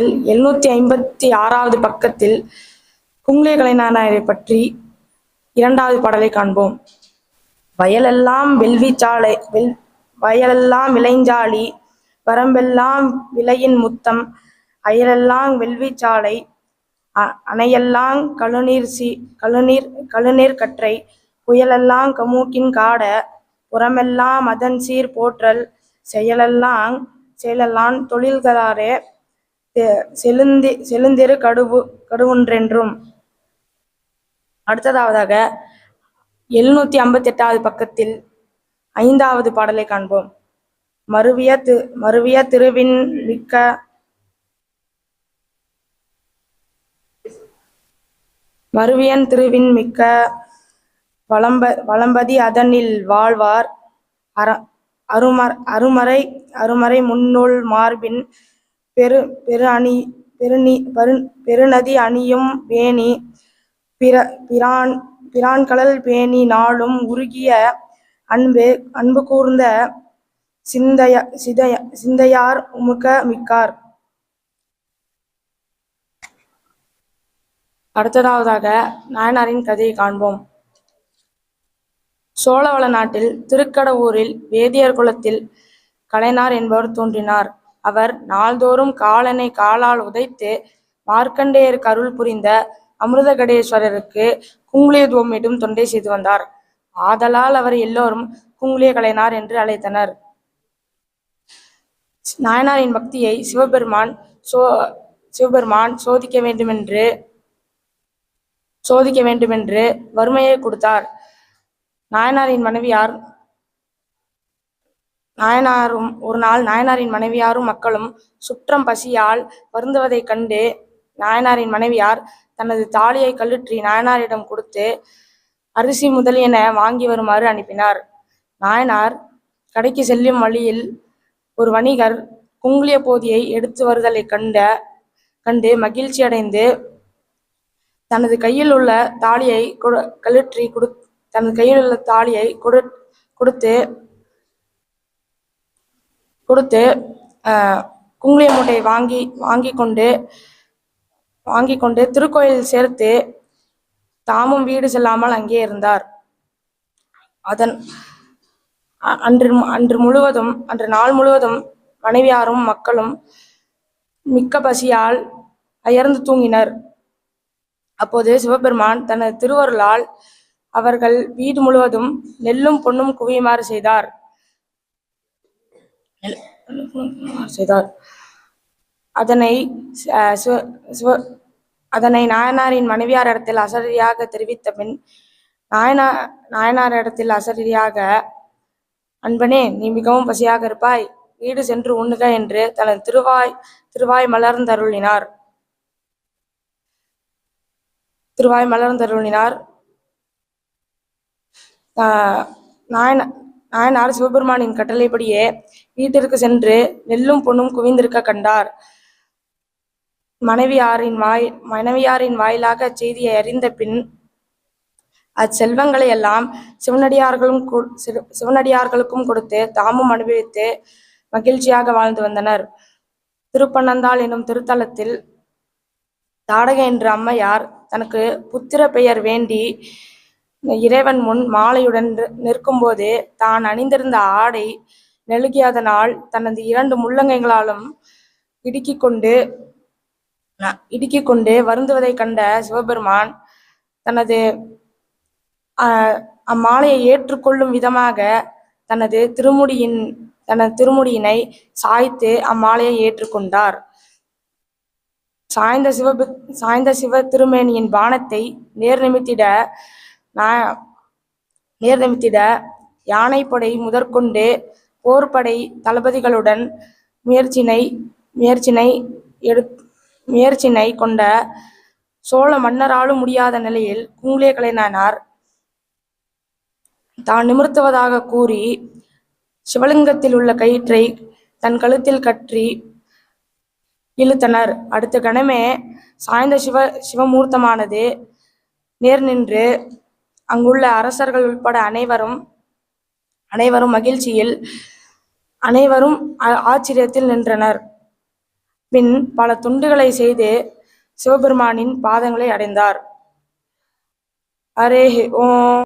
எழுநூத்தி ஐம்பத்தி ஆறாவது பக்கத்தில் குங்குளிய கலைநாராயரை பற்றி இரண்டாவது பாடலை காண்போம். வயலெல்லாம் வெல்விச்சாலை வெல் வயலெல்லாம் விளைஞ்சாலி வரம்பெல்லாம் விலையின் முத்தம் அயலெல்லாம் வெல்விச்சாலை அ- அணையெல்லாம் கழுநீர் சி கழுநீர் கழுநீர் கற்றை புயலெல்லாம் கமூக்கின் காட புறமெல்லாம் அதன் சீர் போற்றல் செயலெல்லாம் செயலெல்லாம் தொழில்களாரே செலுந்தி செலுந்திரு கடுவு கடுவொன்றென்றும். அடுத்ததாவதாக எழுநூத்தி ஐம்பத்தி எட்டாவது பக்கத்தில் ஐந்தாவது பாடலை காண்போம். மருவிய திரு மருவிய திருவின் மிக்க மருவியன் திருவின் மிக்க வளம்ப வளம்பதி அதனில் வாழ்வார். அற அருமர் அருமறை அருமறை முன்னூல் மார்பின் பெரு பெரு அணி பெருநி பரு பெருநதி அணியும் பேணி பிற பிரான் பிரான்கடல் பேணி நாளும் உருகிய அன்பு அன்பு கூர்ந்த சிந்தைய சிதைய சிந்தையார் உமுக மிக்கார். அடுத்ததாவதாக நாயனாரின் கதையை காண்போம். சோழவள நாட்டில் திருக்கடவூரில் வேதியர் குலத்தில் கலைனார் என்பவர் தோன்றினார். அவர் நாள்தோறும் காலனை காலால் உதைத்து மார்க்கண்டேயர் கருள் புரிந்த அமிர்தகடேஸ்வரருக்கு குங்குளிய தூவமிடும் தொண்டை செய்து வந்தார். ஆதலால் அவர் எல்லோரும் குங்குளிய கலைனார் என்று அழைத்தனர். நாயனாரின் பக்தியை சிவபெருமான் சோ சிவபெருமான் சோதிக்க வேண்டுமென்று சோதிக்க வேண்டுமென்று வறுமையை கொடுத்தார். நாயனாரின் மனைவியார் நாயனாரும் ஒரு நாள் நாயனாரின் மனைவியாரும் மக்களும் சுற்றம் பசியால் வருந்துவதைக் கண்டு நாயனாரின் மனைவியார் தனது தாலியை கழுற்றி நாயனாரிடம் கொடுத்து அரிசி முதலியன வாங்கி வருமாறு அனுப்பினார். நாயனார் கடைக்கு செல்லும் வழியில் ஒரு வணிகர் குங்குளிய போதியை எடுத்து வருதலை கண்ட கண்டு மகிழ்ச்சி அடைந்து தனது கையில் உள்ள தாலியை கொடு கழுற்றி கொடு தனது கையில் உள்ள தாலியை கொடு கொடுத்து கொடுத்து ஆஹ், குங்குளிய மூட்டையை வாங்கி வாங்கி கொண்டு வாங்கி கொண்டு திருக்கோயில் சேர்த்து தாமும் வீடு செல்லாமல் அங்கே இருந்தார். அதன் அன்று அன்று முழுவதும் அன்று நாள் முழுவதும் மனைவியாரும் மக்களும் மிக்க பசியால் அயர்ந்து தூங்கினர். அப்போது சிவபெருமான் தனது திருவருளால் அவர்கள் வீடு முழுவதும் நெல்லும் பொன்னும் குவியுமாறு செய்தார். செய்தார். அதனை அதனை நாயனாரின் மனைவியாரிடத்தில் அசரியாக தெரிவித்த பின் நாயனா நாயனாரிடத்தில் அசரியாக அன்பனே நீ மிகவும் பசியாக இருப்பாய். வீடு சென்று உண்ணுக என்று தனது திருவாய் திருவாய் மலர்ந்தருளினார். திருவாய் மலர்ந்தருளினார். நாயன நாயனார் சிவபெருமானின் கட்டளைப்படியே வீட்டிற்கு சென்று நெல்லும் பொண்ணும் குவிந்திருக்க கண்டார். மனைவியாரின் வாய் மனைவியாரின் வாயிலாக செய்தியை அறிந்த பின் அச்செல்வங்களை எல்லாம் சிவனடியார்களும் கு- சிவனடியார்களுக்கும் கொடுத்து தாமும் அனுபவித்து மகிழ்ச்சியாக வாழ்ந்து வந்தனர். திருப்பனந்தாள் எனும் திருத்தலத்தில் தாடகை என்ற அம்மையார் தனக்கு புத்திர பெயர் வேண்டி இறைவன் முன் மாலையுடன் நிற்கும்போது தான் அணிந்திருந்த ஆடை நெழுகியதனால் தனது இரண்டு முள்ளங்கைகளாலும் இடுக்கிக் கொண்டு இடுக்கிக் கொண்டு வருந்துவதைக் கண்ட சிவபெருமான் தனது அம்மாலையை ஏற்றுக்கொள்ளும் விதமாக தனது திருமுடியின் தனது திருமுடியினை சாய்த்து அம்மாலையை ஏற்றுக்கொண்டார். சாய்ந்த சிவ சாய்ந்த சிவ திருமேனியின் பானத்தை நேர் நிமித்திட நான் நேர் நிமித்திட யானைப்படை முதற்கொண்டு போர்படை தளபதிகளுடன் முயற்சினை முயற்சினை எடு முயற்சினை கொண்ட சோழ மன்னராலும் முடியாத நிலையில் குங்குளிய கலைஞனார். தான் நிமிர்த்துவதாக கூறி சிவலிங்கத்தில் உள்ள கயிற்றை தன் கழுத்தில் கற்றி இழுத்தனர். அடுத்த கணமே சாய்ந்த சிவ சிவமூர்த்தமானது நேர் நின்று அங்குள்ள அரசர்கள் உட்பட அனைவரும் அனைவரும் மகிழ்ச்சியில் அனைவரும் ஆ- ஆச்சரியத்தில் நின்றனர். பின் பல துண்டுகளை செய்து சிவபெருமானின் பாதங்களை அடைந்தார். அரே ஓம்.